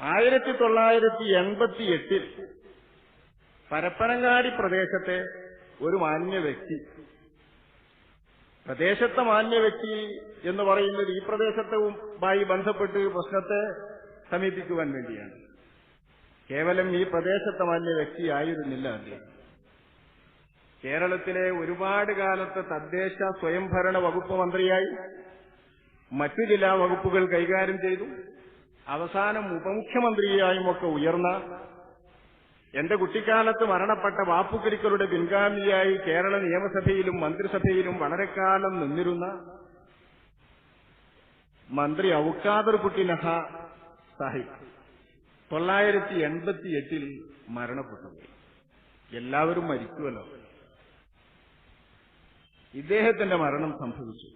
ആയിരത്തി തൊള്ളായിരത്തി എൺപത്തി എട്ടിൽ പരപ്പനങ്ങാടി പ്രദേശത്തെ ഒരു മാന്യ വ്യക്തി പ്രദേശത്തെ മാന്യ വ്യക്തി എന്ന് പറയുന്നത് ഈ പ്രദേശത്തുമായി ബന്ധപ്പെട്ട് പ്രശ്നത്തെ സമീപിക്കുവാൻ വേണ്ടിയാണ്. കേവലം ഈ പ്രദേശത്തെ മാന്യ വ്യക്തിയായിരുന്നില്ല അദ്ദേഹം. കേരളത്തിലെ ഒരുപാട് കാലത്തെ തദ്ദേശ സ്വയംഭരണ വകുപ്പ് മന്ത്രിയായി മറ്റു ജില്ലാ വകുപ്പുകൾ കൈകാര്യം ചെയ്തു. അവസാനം ഉപമുഖ്യമന്ത്രിയായും ഒക്കെ ഉയർന്ന എന്റെ കുട്ടിക്കാലത്ത് മരണപ്പെട്ട വാപ്പുക്കരിക്കലുടെ പിൻഗാമിയായി കേരള നിയമസഭയിലും മന്ത്രിസഭയിലും വളരെ കാലം നിന്നിരുന്ന മന്ത്രി ഔക്കാദർ കുട്ടി നഹ സാഹിബ് തൊള്ളായിരത്തി എൺപത്തി എട്ടിൽ മരണപ്പെട്ടു. എല്ലാവരും മരിക്കുമല്ലോ ഇദ്ദേഹത്തിന്റെ മരണം സംഭവിച്ചു.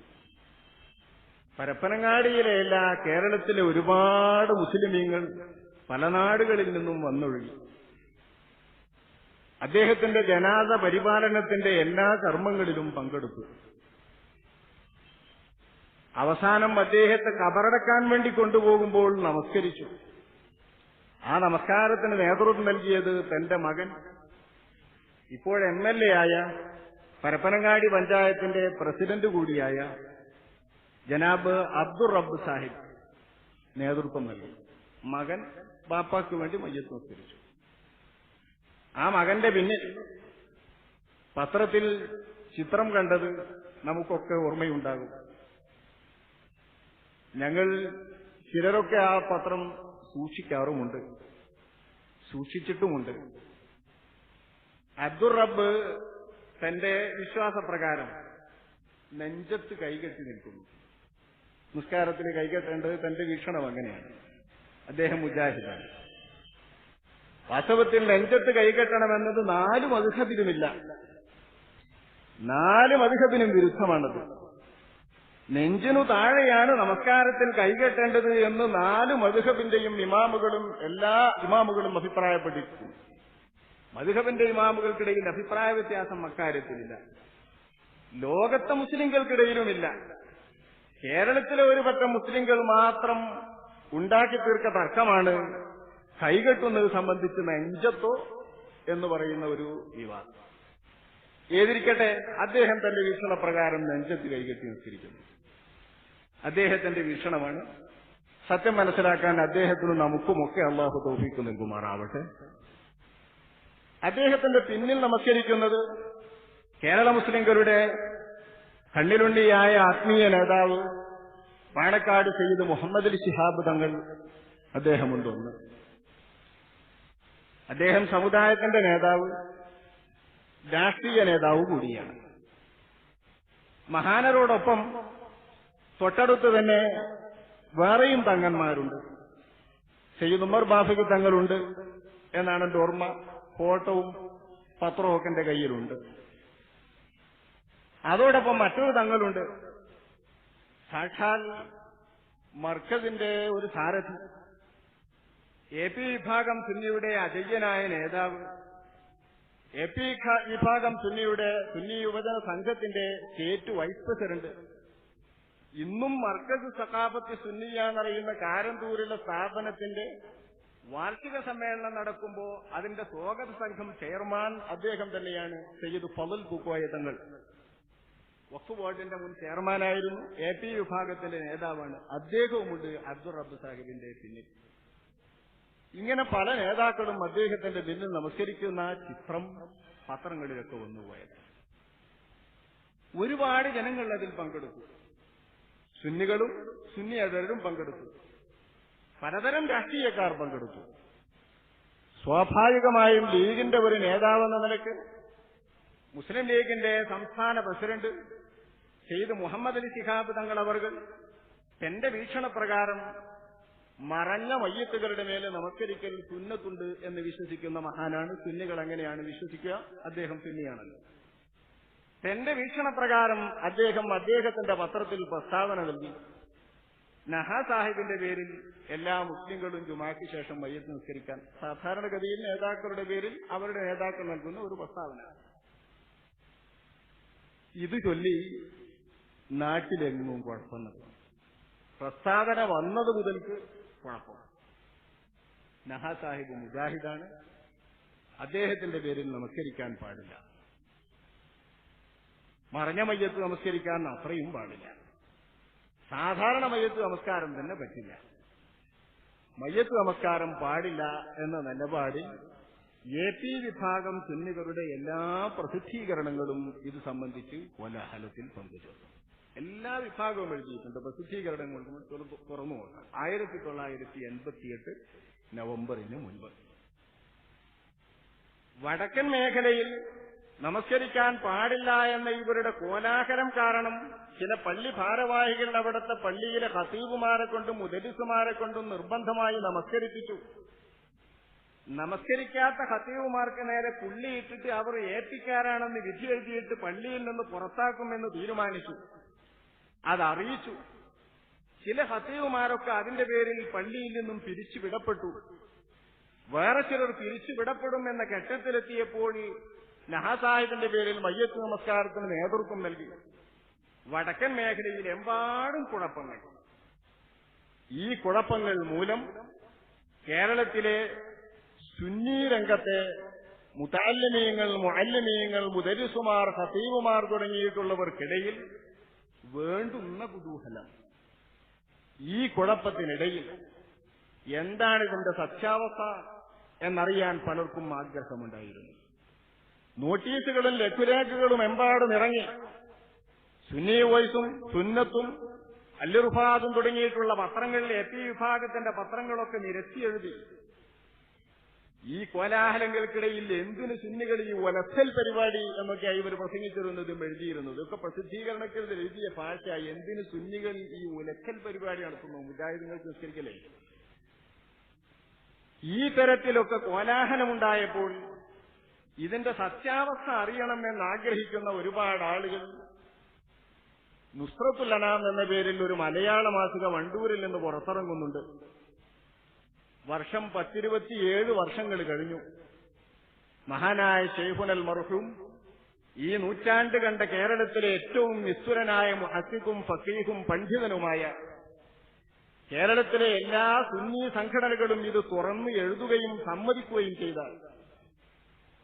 പരപ്പനങ്ങാടിയിലെയല്ല കേരളത്തിലെ ഒരുപാട് മുസ്ലിമീങ്ങൾ പല നാടുകളിൽ നിന്നും വന്നൊഴുകി. അദ്ദേഹത്തിന്റെ ജനാദ പരിപാലനത്തിന്റെ എല്ലാ കർമ്മങ്ങളിലും പങ്കെടുത്തു. അവസാനം അദ്ദേഹത്തെ കബറടക്കാൻ വേണ്ടി കൊണ്ടുപോകുമ്പോൾ നമസ്കരിച്ചു. ആ നമസ്കാരത്തിന് നേതൃത്വം നൽകിയത് തന്റെ മകൻ. ഇപ്പോൾ എം എൽ എ ആയ പരപ്പനങ്ങാടി പഞ്ചായത്തിന്റെ പ്രസിഡന്റ് കൂടിയായ ജനാബ് അബ്ദുൾ റബ്ബ് സാഹിബ് നേതൃത്വം നൽകി. മകൻ ബാപ്പാക്ക് വേണ്ടി മയ്യത്ത് നിസ്കരിച്ചു. ആ മകന്റെ പിന്നിൽ പത്രത്തിൽ ചിത്രം കണ്ടത് നമുക്കൊക്കെ ഓർമ്മയുണ്ടാകും. ഞങ്ങൾ ചിലരൊക്കെ ആ പത്രം സൂക്ഷിക്കാറുമുണ്ട് സൂക്ഷിച്ചിട്ടുമുണ്ട്. അബ്ദുൾ റബ്ബ് തന്റെ വിശ്വാസപ്രകാരം നെഞ്ചത്ത് കൈകെട്ടി നിൽക്കുന്നു. നിസ്കാരത്തിൽ കൈകെട്ടേണ്ടത് തന്റെ വീക്ഷണം അങ്ങനെയാണ്. അദ്ദേഹം മുജാഹിദാണ്. വാസ്തവത്തിൽ നെഞ്ചത്ത് കൈകെട്ടണമെന്നത് നാല് മധുഹബിനുമില്ല. നാല് മധുഹബിനും വിരുദ്ധമാണത്. നെഞ്ചിനു താഴെയാണ് നമസ്കാരത്തിൽ കൈകെട്ടേണ്ടത് എന്ന് നാല് മധുഹബിന്റെയും ഇമാമുകളും എല്ലാ ഇമാമുകളും അഭിപ്രായപ്പെട്ടിരിക്കുന്നു. മധുഹബിന്റെ ഇമാമുകൾക്കിടയിൽ അഭിപ്രായ വ്യത്യാസം അക്കാര്യത്തിലില്ല. ലോകത്തെ മുസ്ലിങ്ങൾക്കിടയിലുമില്ല കേരളത്തിലെ ഒരു പറ്റം മുസ്ലിംകൾ മാത്രം ഉണ്ടാക്കി തീർക്ക തർക്കമാണ് കൈകെട്ടുന്നത് സംബന്ധിച്ച് നെഞ്ചത്തോ എന്ന് പറയുന്ന ഒരു വിവാദം. ഏതിരിക്കട്ടെ അദ്ദേഹം തന്റെ വീക്ഷണപ്രകാരം നെഞ്ചത്ത് കൈകെട്ടി നിസ്കരിക്കുന്നു അദ്ദേഹത്തിന്റെ വീക്ഷണമാണ്. സത്യം മനസ്സിലാക്കാൻ അദ്ദേഹത്തിന് നമുക്കുമൊക്കെ അള്ളാഹു തോഫിക്ക് നൽകുമാറാവട്ടെ. അദ്ദേഹത്തിന്റെ പിന്നിൽ നമസ്കരിക്കുന്നത് കേരള മുസ്ലിംകളുടെ കണ്ണിലുണ്ടിയായ ആത്മീയ നേതാവ് പാണക്കാട് ചെയ്ത് മുഹമ്മദ് അലി ശിഹാബ് തങ്ങൾ അദ്ദേഹമുണ്ടൊന്ന് അദ്ദേഹം സമുദായത്തിന്റെ നേതാവ് രാഷ്ട്രീയ നേതാവ് കൂടിയാണ്. മഹാനരോടൊപ്പം തൊട്ടടുത്ത് തന്നെ വേറെയും തങ്ങന്മാരുണ്ട്. സയ്യിദ് ഉമർ ബാഫിക്ക് തങ്ങളുണ്ട് എന്നാണ് എന്റെ ഓർമ്മ. ഫോട്ടോവും പത്രവും ഒക്കെ എന്റെ കയ്യിലുണ്ട്. അതോടൊപ്പം മറ്റൊരു തങ്ങളുണ്ട്. സാക്ഷാൽ മർക്കസിന്റെ ഒരു സാരഥി. എ പി വിഭാഗം സുന്നിയുടെ അജയ്യനായ നേതാവ്. എ പി വിഭാഗം സുന്നിയുടെ സുന്നി യുവജന സംഘത്തിന്റെ സ്റ്റേറ്റ് വൈസ് പ്രസിഡന്റ്. ഇന്നും മർക്കസ് സഖാഫത്ത് സുന്നിയാന്നറിയുന്ന കാരന്തൂരിലെ സ്ഥാപനത്തിന്റെ വാർഷിക സമ്മേളനം നടക്കുമ്പോൾ അതിന്റെ സ്വാഗത സംഘം ചെയർമാൻ അദ്ദേഹം തന്നെയാണ് സയ്യിദ് ഫതുൽ പൂക്കോയ തങ്ങൾ. വഖഫ് ബോർഡിന്റെ മുൻ ചെയർമാനായിരുന്നു എ പി വിഭാഗത്തിന്റെ നേതാവാണ്. അദ്ദേഹവുമുണ്ട് അബ്ദുൾ റബ്ബ് സാഹിബിന്റെ പിന്നിൽ. ഇങ്ങനെ പല നേതാക്കളും അദ്ദേഹത്തിന്റെ പിന്നിൽ നമസ്കരിക്കുന്ന ചിത്രം പത്രങ്ങളിലൊക്കെ വന്നുപോയത് ഒരുപാട് ജനങ്ങൾ അതിൽ പങ്കെടുത്തു. സുന്നികളും സുന്നിയതരും പങ്കെടുത്തു. പലതരം രാഷ്ട്രീയക്കാർ പങ്കെടുത്തു. സ്വാഭാവികമായും ലീഗിന്റെ ഒരു നേതാവെന്ന നിലയ്ക്ക് മുസ്ലിം ലീഗിന്റെ സംസ്ഥാന പ്രസിഡന്റ് സെയ്ദ് മുഹമ്മദ് അലി ശിഹാബ് തങ്ങൾ അവർ എന്റെ വീക്ഷണപ്രകാരം മറഞ്ഞ മയ്യത്തുകളുടെ മേലെ നമസ്കരിക്കൽ സുന്നത്തുണ്ട് എന്ന് വിശ്വസിക്കുന്ന മഹാനാണ്. സുന്നികൾ എങ്ങനെയാണ് വിശ്വസിക്കുക. അദ്ദേഹം സുന്നിയാണല്ലോ. തന്റെ വീക്ഷണപ്രകാരം അദ്ദേഹം അദ്ദേഹത്തിന്റെ പത്രത്തിൽ പ്രസ്താവന നൽകി. നഹാ സാഹിബിന്റെ പേരിൽ എല്ലാ മുസ്ലിങ്ങളും ജുമാക്ക് ശേഷം മയ്യത്ത് നിസ്കരിക്കാൻ സാധാരണഗതിയിൽ നേതാക്കളുടെ പേരിൽ അവരുടെ നേതാക്കൾ നൽകുന്ന ഒരു പ്രസ്താവന. ഇത് ചൊല്ലി നാട്ടിലെങ്ങും കുഴപ്പമെന്ന് പ്രസ്താവന വന്നത് മുതൽക്ക് കുഴപ്പം നഹാസാഹിബ് മുജാഹിദാണ്. അദ്ദേഹത്തിന്റെ പേരിൽ നമസ്കരിക്കാൻ പാടില്ല. മറഞ്ഞ മയ്യത്ത് നമസ്കരിക്കാൻ അത്രയും പാടില്ല. സാധാരണ മയ്യത്ത് നമസ്കാരം തന്നെ പറ്റില്ല. മയ്യത്ത് നമസ്കാരം പാടില്ല എന്ന നിലപാടിൽ എ പി വിഭാഗം സുന്നികളുടെ എല്ലാ പ്രസിദ്ധീകരണങ്ങളും ഇത് സംബന്ധിച്ച് കോലാഹലത്തിൽ പങ്കുചേർന്നു. എല്ലാ വിഭാഗവും എഴുതിയിട്ടുണ്ട്. പ്രസിദ്ധീകരണങ്ങൾ തുറന്നു- നോക്കാം ആയിരത്തി തൊള്ളായിരത്തി എൺപത്തിയെട്ട് നവംബറിന് മുൻപ്. വടക്കൻ മേഖലയിൽ നമസ്കരിക്കാൻ പാടില്ല എന്ന ഇവരുടെ കോലാഹലം കാരണം ചില പള്ളി ഭാരവാഹികൾ അവിടുത്തെ പള്ളിയിലെ ഹസീബുമാരെ കൊണ്ടും ഉദരിസുമാരെ കൊണ്ടും നിർബന്ധമായി നമസ്കരിപ്പിച്ചു. നമസ്കരിക്കാത്ത ഹത്തീവുമാർക്ക് നേരെ പുള്ളിയിട്ടിട്ട് അവർ ഏപ്പിക്കാരാണെന്ന് വിധി എഴുതിയിട്ട് പള്ളിയിൽ നിന്ന് പുറത്താക്കുമെന്ന് തീരുമാനിച്ചു. അതറിയിച്ചു. ചില ഹത്തീവുമാരൊക്കെ അതിന്റെ പേരിൽ പള്ളിയിൽ നിന്നും പിരിച്ചുവിടപ്പെട്ടു വേറെ ചിലർ പിരിച്ചുവിടപ്പെടുമെന്ന ഘട്ടത്തിലെത്തിയപ്പോൾ നഹാസാഹിബിന്റെ പേരിൽ മയ്യത്ത് നമസ്കാരത്തിന് നേതൃത്വം നൽകി. വടക്കൻ മേഖലയിൽ എമ്പാടും കുഴപ്പങ്ങൾ. ഈ കുഴപ്പങ്ങൾ മൂലം കേരളത്തിലെ സുന്നി രംഗത്തെ മുതാലിമീങ്ങൾ മുഅല്ലിമീങ്ങൾ മുദരിസുമാർ ഹസീബുമാർ തുടങ്ങിയിട്ടുള്ളവർക്കിടയിൽ വേണ്ടുന്ന കുതൂഹലം. ഈ കുഴപ്പത്തിനിടയിൽ എന്താണ് ഇതിന്റെ സത്യാവസ്ഥ എന്നറിയാൻ പലർക്കും ആഗ്രഹമുണ്ടായിരുന്നു. നോട്ടീസുകളും ലഘുരേഖകളും എമ്പാടും ഇറങ്ങി. സുന്നി വോയ്സും സുന്നത്തും അല്ലുറുഫാദും തുടങ്ങിയിട്ടുള്ള പത്രങ്ങളിൽ എ പി വിഭാഗത്തിന്റെ പത്രങ്ങളൊക്കെ നിരത്തി എഴുതി. ഈ കോലാഹലങ്ങൾക്കിടയിൽ എന്തിനു സുന്നികൾ ഈ ഒലച്ചൽ പരിപാടി എന്നൊക്കെയായി ഇവർ പ്രസംഗിച്ചിരുന്നതും എഴുതിയിരുന്നതും? ഒക്കെ പ്രസിദ്ധീകരണത്തിൽ എഴുതിയ ഭാഷ എന്തിനു സുന്നികൾ ഈ ഉലക്കൽ പരിപാടി നടത്തുന്നു? മുജാഹിദുങ്ങൾക്ക് നിസ്കരിക്കലേ ഈ തരത്തിലൊക്കെ കോലാഹലമുണ്ടായപ്പോൾ ഇതിന്റെ സത്യാവസ്ഥ അറിയണമെന്ന് ആഗ്രഹിക്കുന്ന ഒരുപാട് ആളുകൾ നുസ്രത്തുല്ലനാം എന്ന പേരിൽ ഒരു മലയാള മാസിക വണ്ടൂരിൽ നിന്ന് പുറത്തിറങ്ങുന്നുണ്ട്. വർഷം പത്തിരുപത്തിയേഴ് വർഷങ്ങൾ കഴിഞ്ഞു. മഹാനായ ഷെയ്ഖുനൽ മർഹൂം ഈ നൂറ്റാണ്ട് കണ്ട കേരളത്തിലെ ഏറ്റവും നിസ്തുരനായ മുഹസിക്കും ഫക്കീഹും പണ്ഡിതനുമായ കേരളത്തിലെ എല്ലാ സുന്നി സംഘടനകളും ഇത് തുറന്നു എഴുതുകയും സമ്മതിക്കുകയും ചെയ്ത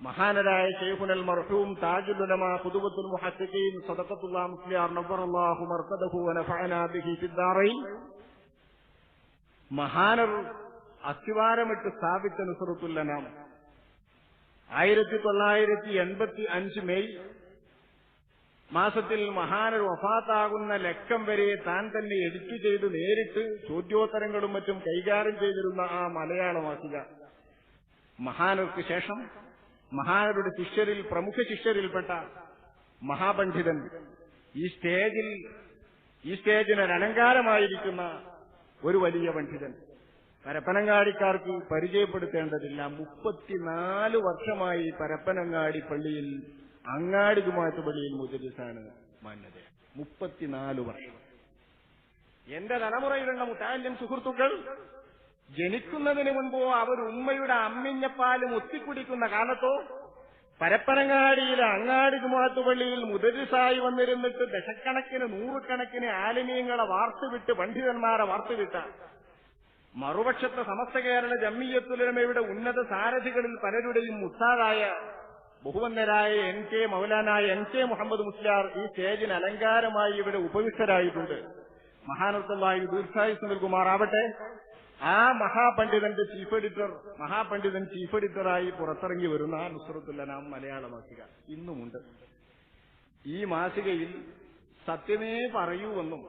മഹാനരായ ഷെയ്ഖുനൽ മർഹൂം താജുലുലമ പുതുവത്തുൽ മുഹസിഖീൻ സദഖത്തുല്ലാ മുസ്ലിയാർ നവറല്ലാഹു മർക്കദഹു വനഫഅനാ ബിഹി മഹാനർ അസ്ഥിവാരമിട്ട് സ്ഥാപിച്ച നുസറത്തുല്ലനാം ആയിരത്തി തൊള്ളായിരത്തി എൺപത്തി അഞ്ച് മെയ് മാസത്തിൽ മഹാനർ വഫാത്താകുന്ന ലക്കം വരെ താൻ തന്നെ എഡിറ്റ് ചെയ്ത് നേരിട്ട് ചോദ്യോത്തരങ്ങളും മറ്റും കൈകാര്യം ചെയ്തിരുന്ന ആ മലയാള മാസിക മഹാനർക്ക് ശേഷം മഹാനരുടെ ശിഷ്യരിൽ പ്രമുഖ ശിഷ്യരിൽപ്പെട്ട മഹാപണ്ഡിതൻ ഈ സ്റ്റേജിൽ ഈ സ്റ്റേജിന് അലങ്കാരമായിരിക്കുന്ന ഒരു വലിയ പണ്ഡിതൻ. പരപ്പനങ്ങാടിക്കാർക്ക് പരിചയപ്പെടുത്തേണ്ടതില്ല. മുപ്പത്തിനാല് വർഷമായി പരപ്പനങ്ങാടി പള്ളിയിൽ അങ്ങാടി ജുമാത്ത് പള്ളിയിൽ മുദരിസാണ് മാന്യത. മുപ്പത്തിനാല് വർഷം. എന്റെ തലമുറയിലുള്ള മുത്താലിൻ സുഹൃത്തുക്കൾ ജനിക്കുന്നതിന് മുൻപോ അവർ ഉമ്മയുടെ അമ്മിഞ്ഞപ്പാൽ ഒത്തിക്കുടിക്കുന്ന കാലത്തോ പരപ്പനങ്ങാടിയിലെ അങ്ങാടി ജുമാത്ത് പള്ളിയിൽ മുദരിസായി വന്നിരുന്നിട്ട് ദശക്കണക്കിന് നൂറുകണക്കിന് ആലിമീങ്ങളെ വാർത്തുവിട്ട് പണ്ഡിതന്മാരെ വാർത്തുവിട്ട മറുപക്ഷത്തെ സമസ്ത കേരള ജമ്മിയത്തുലമയുടെ ഉന്നത സാരഥികളിൽ പലരുടെയും മുസ്താദായ ബഹുവന്നരായ എൻ കെ മൗലാനായ എൻ കെ മുഹമ്മദ് മുസ്ലിയാർ ഈ സ്റ്റേജിന് അലങ്കാരമായി ഇവിടെ ഉപവിഷ്ടരായിട്ടുണ്ട്. മഹാനർത്തമായി ദീർഘായുസ് നൽകുമാറാവട്ടെ. ആ മഹാപണ്ഡിതന്റെ ചീഫ് എഡിറ്റർ മഹാപണ്ഡിതൻ ചീഫ് എഡിറ്ററായി പുറത്തിറങ്ങി വരുന്ന ആ നുസ്രത്തുല്ലനാം മലയാള മാസിക ഇന്നുമുണ്ട്. ഈ മാസികയിൽ സത്യമേ പറയൂവെന്നും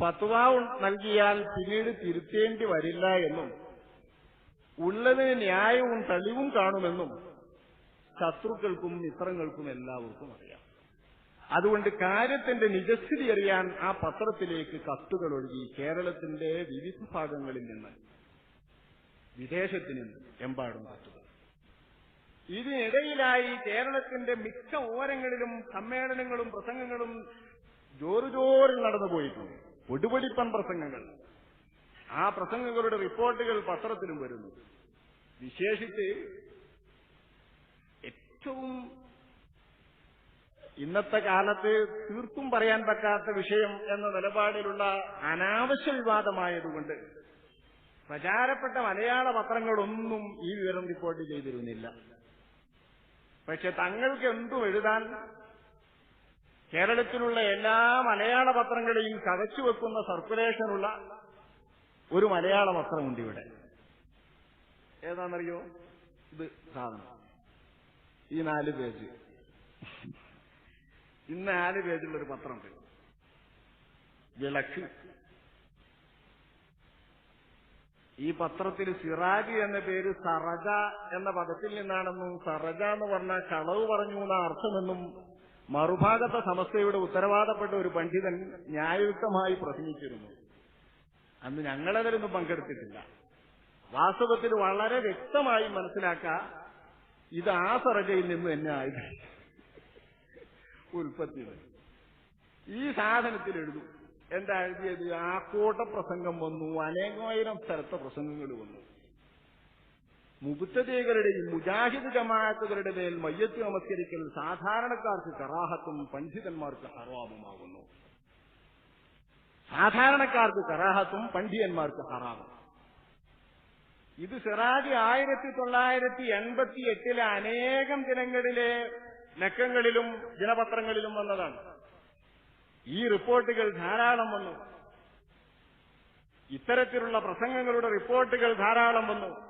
ഫത്വ നൽകിയാൽ പിന്നീട് തിരുത്തേണ്ടി വരില്ല എന്നും ഉള്ളതിന് ന്യായവും തെളിവും കാണുമെന്നും ശത്രുക്കൾക്കും മിത്രങ്ങൾക്കും എല്ലാവർക്കും അറിയാം. അതുകൊണ്ട് കാര്യത്തിന്റെ നിജസ്ഥിതി അറിയാൻ ആ പത്രത്തിലേക്ക് കത്തുകൾ ഒഴുകി കേരളത്തിന്റെ വിവിധ ഭാഗങ്ങളിൽ നിന്ന് വിദേശത്തിന് നിന്ന് എമ്പാടും കത്തുകൾ. ഇതിനിടയിലായി കേരളത്തിന്റെ മിക്ക ഓരങ്ങളിലും സമ്മേളനങ്ങളും പ്രസംഗങ്ങളും ജോറുജോറിൽ നടന്നുപോയിട്ടുണ്ട് പൊടുപൊടിപ്പൻ പ്രസംഗങ്ങൾ. ആ പ്രസംഗങ്ങളുടെ റിപ്പോർട്ടുകൾ പത്രത്തിലും വരുന്നു. വിശേഷിച്ച് ഏറ്റവും ഇന്നത്തെ കാലത്ത് തീർത്തും പറയാൻ പറ്റാത്ത വിഷയം എന്ന നിലപാടിലുള്ള അനാവശ്യ വിവാദമായതുകൊണ്ട് പ്രചാരപ്പെട്ട മലയാള പത്രങ്ങളൊന്നും ഈ വിവരം റിപ്പോർട്ട് ചെയ്തിരുന്നില്ല. പക്ഷെ തങ്ങൾക്ക് എന്തും എഴുതാൻ കേരളത്തിലുള്ള എല്ലാ മലയാള പത്രങ്ങളെയും കവച്ചു വെക്കുന്ന സർക്കുലേഷനുള്ള ഒരു മലയാള പത്രമുണ്ട് ഇവിടെ. ഏതാണെന്നറിയോ? ഇത് സാധനം. ഈ നാല് പേജ്. ഇന്ന് നാല് പേജുള്ള ഒരു പത്രമുണ്ട്. വിളക്ക്. ഈ പത്രത്തിൽ സിറാജ് എന്ന പേര് സറജ എന്ന പദത്തിൽ നിന്നാണെന്നും സറജ എന്ന് പറഞ്ഞാൽ കളവ് പറഞ്ഞു എന്ന അർത്ഥമെന്നും മറുഭാഗത്തെ സമസ്തയുടെ ഉത്തരവാദപ്പെട്ട ഒരു പണ്ഡിതൻ ന്യായയുക്തമായി പ്രസംഗിച്ചിരുന്നു അന്ന് ഞങ്ങളതിലൊന്നും പങ്കെടുത്തിട്ടില്ല. വാസ്തവത്തിൽ വളരെ വ്യക്തമായി മനസ്സിലാക്ക ഇത് ആ സറജയിൽ നിന്ന് തന്നെ ആയത്. ഉൽപ്പത്തി ഈ സാധനത്തിൽ എഴുതും. എന്താ എഴുതിയത്? ആക്കോട്ട പ്രസംഗം വന്നു അനേകായിരം സ്ഥലത്തെ പ്രസംഗങ്ങൾ വന്നു. മുബുത്തതകളുടെയും മുജാഹിദ് ജമാഅത്തുകളുടെ മേൽ മയ്യത്ത് നമസ്കരിക്കൽ സാധാരണക്കാർക്ക് കറാഹത്തും പണ്ഡിതന്മാർക്ക് ഹറാമുമാകുന്നു. സാധാരണക്കാർക്ക് കറാഹത്തും പണ്ഡിതന്മാർക്ക് ഹറാമും. ഇത് സിറാജ് ആയിരത്തി തൊള്ളായിരത്തി എൺപത്തി എട്ടിലെ അനേകം ദിനങ്ങളിലെ നക്കങ്ങളിലും ദിനപത്രങ്ങളിലും വന്നതാണ്. ഈ റിപ്പോർട്ടുകൾ ധാരാളം വന്നു. ഇത്തരത്തിലുള്ള പ്രസംഗങ്ങളുടെ റിപ്പോർട്ടുകൾ ധാരാളം വന്നു.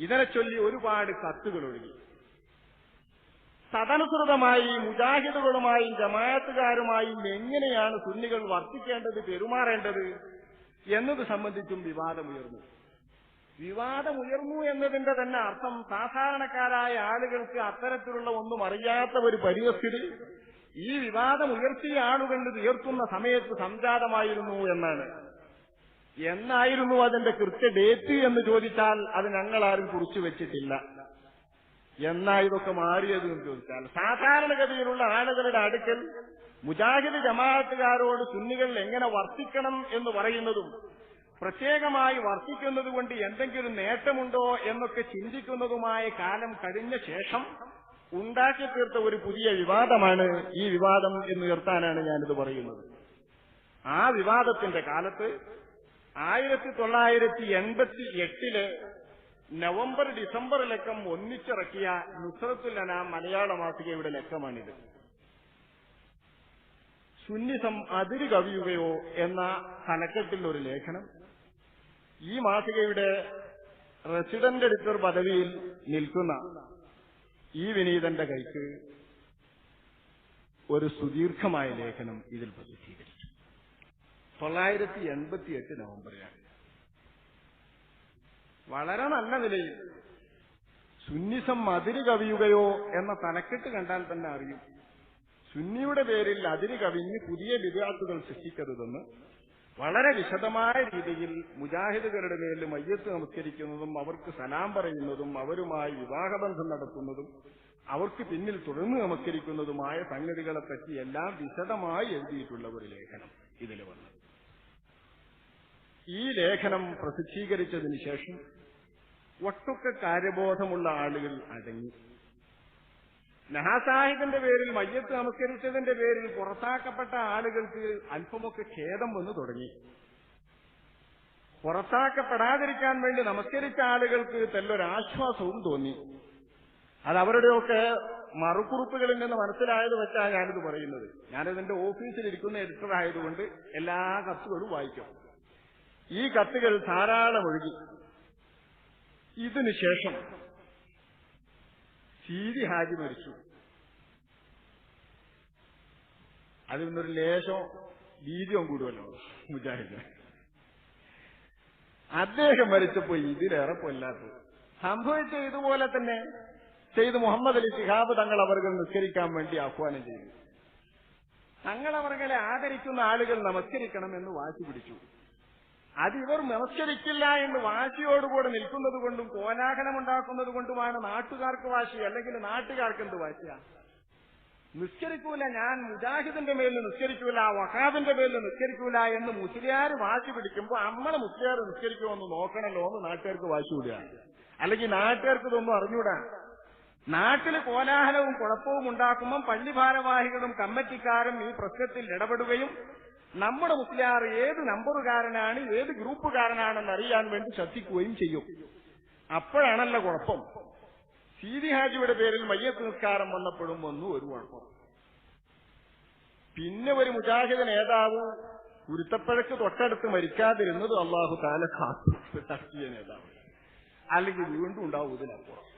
ഇതിനെ ചൊല്ലി ഒരുപാട് കത്തുകൾ ഒഴുകി തദനുസൃതമായി മുജാഹിദുകളുമായും ജമായത്തുകാരുമായും എങ്ങനെയാണ് സുന്നികൾ വർത്തിക്കേണ്ടത് പെരുമാറേണ്ടത് എന്നത് സംബന്ധിച്ചും വിവാദമുയർന്നു. വിവാദമുയർന്നു എന്നതിന്റെ തന്നെ അർത്ഥം സാധാരണക്കാരായ ആളുകൾക്ക് അത്തരത്തിലുള്ള ഒന്നും അറിയാത്ത ഒരു പരിസ്ഥിതി ഈ വിവാദം ഉയർത്തിയ ആളുകൾ തീർക്കുന്ന സമയത്ത് സംജാതമായിരുന്നു എന്നാണ്. എന്നായിരുന്നു അതിന്റെ കൃത്യ ഡേറ്റ് എന്ന് ചോദിച്ചാൽ അത് ഞങ്ങളാരും കുറിച്ചു വെച്ചിട്ടില്ല. എന്നാ ഇതൊക്കെ മാറിയത് എന്ന് ചോദിച്ചാൽ സാധാരണഗതിയിലുള്ള ആളുകളുടെ അടുക്കൽ മുജാഹിദ് ജമാഅത്തുകാരോട് സുന്നികൾ എങ്ങനെ വർത്തിക്കണം എന്ന് പറയുന്നതും പ്രത്യേകമായി വർത്തിക്കുന്നത് കൊണ്ട് എന്തെങ്കിലും നേട്ടമുണ്ടോ എന്നൊക്കെ ചിന്തിക്കുന്നതുമായ കാലം കഴിഞ്ഞ ശേഷം ഉണ്ടാക്കി തീർത്ത ഒരു പുതിയ വിവാദമാണ് ഈ വിവാദം എന്ന് ഉയർത്താനാണ് ഞാനിത് പറയുന്നത്. ആ വിവാദത്തിന്റെ കാലത്ത് ആയിരത്തി തൊള്ളായിരത്തി എൺപത്തി എട്ടിൽ നവംബർ ഡിസംബർ ലക്കം ഒന്നിച്ചിറക്കിയ നുസ്രത്തുല്ലന മലയാള മാസികയുടെ ലക്കമാണിത്. സുന്നിസം അതിര് കവിയുകയോ എന്ന തലക്കെട്ടിൽ ഒരു ലേഖനം. ഈ മാസികയുടെ റെസിഡന്റ് എഡിറ്റർ പദവിയിൽ നിൽക്കുന്ന ഈ വിനീതന്റെ കൈക്ക് ഒരു സുദീർഘമായ ലേഖനം ഇതിൽ പ്രസിദ്ധീകരിച്ചു. തൊള്ളായിരത്തി എൺപത്തി എട്ട് നവംബറിലാണ് വളരെ നല്ല നിലയിൽ സുന്നിസം അതിര് കവിയുകയോ എന്ന തലക്കെട്ട് കണ്ടാൽ തന്നെ അറിയും. സുന്നിയുടെ പേരിൽ അതിര് കവിഞ്ഞ് പുതിയ വിദ്യാർത്ഥികൾ സൃഷ്ടിക്കരുതെന്ന് വളരെ വിശദമായ രീതിയിൽ മുജാഹിദുകളുടെ മേലിൽ മയ്യത്ത് നമസ്കരിക്കുന്നതും അവർക്ക് സലാം പറയുന്നതും അവരുമായി വിവാഹബന്ധം നടത്തുന്നതും അവർക്ക് പിന്നിൽ തുടർന്ന് നമസ്കരിക്കുന്നതുമായ സംഗതികളെപ്പറ്റി എല്ലാം വിശദമായി എഴുതിയിട്ടുള്ള ഒരു ലേഖനം ഇതിൽ വന്നു. ഈ ലേഖനം പ്രസിദ്ധീകരിച്ചതിന് ശേഷം ഒട്ടൊക്കെ കാര്യബോധമുള്ള ആളുകൾ അടങ്ങി. നഹാസാഹിബിന്റെ പേരിൽ മയ്യത്ത് നമസ്കരിച്ചതിന്റെ പേരിൽ പുറത്താക്കപ്പെട്ട ആളുകൾക്ക് അല്പമൊക്കെ ഖേദം വന്നു തുടങ്ങി. പുറത്താക്കപ്പെടാതിരിക്കാൻ വേണ്ടി നമസ്കരിച്ച ആളുകൾക്ക് തെല്ലൊരാശ്വാസവും തോന്നി. അത് അവരുടെയൊക്കെ മറുക്കുറിപ്പുകളിൽ നിന്ന് മനസ്സിലായത് വെച്ചാണ് ഞാനിത് പറയുന്നത്. ഞാനിതിന്റെ ഓഫീസിലിരിക്കുന്ന എഡിറ്റർ ആയതുകൊണ്ട് എല്ലാ കത്തുകളും വായിക്കും. ഈ കത്തുകൾ ധാരാളം ഒഴുകി. ഇതിനുശേഷം സീരി ഹാജി മരിച്ചു. അതിൽ നിന്നൊരു ലേശം വീര്യം കൂടുമല്ലോ മുജാഹിദ്. അദ്ദേഹം മരിച്ചപ്പോ ഇതിലേറെ കൊല്ലാത്തത് സംഭവിച്ച ഇതുപോലെ തന്നെ ചെയ്ത് മുഹമ്മദ് അലി ശിഹാബ് തങ്ങൾ അവർകൾ നിസ്കരിക്കാൻ വേണ്ടി ആഹ്വാനം ചെയ്തു. തങ്ങളവർകളെ ആദരിക്കുന്ന ആളുകൾ നമസ്കരിക്കണം എന്ന് വാശി പിടിച്ചു. അത് ഇവർ നമസ്കരിക്കില്ല എന്ന് വാശിയോടുകൂടെ നിൽക്കുന്നത് കൊണ്ടും കോലാഹലമുണ്ടാക്കുന്നത് കൊണ്ടുമാണ് നാട്ടുകാർക്ക് വാശി അല്ലെങ്കിൽ നാട്ടുകാർക്ക് എന്ത് വാശിയാ? നിസ്കരിക്കൂല ഞാൻ മുജാഹിദിന്റെ മേലിൽ നിസ്കരിക്കൂല വഹാബിന്റെ മേലിൽ നിസ്കരിക്കൂല എന്ന് മുസ്ലിയാർ വാശി പിടിക്കുമ്പോൾ നമ്മളെ മുസ്ലിയാർ നിസ്കരിക്കുമെന്ന് നോക്കണല്ലോ എന്ന് നാട്ടുകാർക്ക് വാശി വിടുക അല്ലെങ്കിൽ നാട്ടുകാർക്ക് ഇതൊന്നും അറിഞ്ഞൂടാ. നാട്ടിൽ കോലാഹലവും കുഴപ്പവും ഉണ്ടാക്കുമ്പം പള്ളി ഭാരവാഹികളും കമ്മിറ്റിക്കാരും ഈ പ്രശ്നത്തിൽ ഇടപെടുകയും നമ്മുടെ മുസ്ലിയാർ ഏത് നമ്പറുകാരനാണ് ഏത് ഗ്രൂപ്പുകാരനാണെന്ന് അറിയാൻ വേണ്ടി ശ്രദ്ധിക്കുകയും ചെയ്യും. അപ്പോഴാണല്ല കുഴപ്പം. സീതി ഹാജിയുടെ പേരിൽ മയ്യത്ത് നിസ്കാരം വന്നപ്പോഴും വന്നു ഒരു കുഴപ്പം. പിന്നെ ഒരു മുജാഹിദ നേതാവ് ഉരുത്തപ്പഴക്ക് തൊട്ടടുത്ത് മരിക്കാതിരുന്നത് അള്ളാഹു താല കാത്തു. നേതാവ്. അല്ലെങ്കിൽ വീണ്ടും ഉണ്ടാവും ഇതിനപ്പുറം.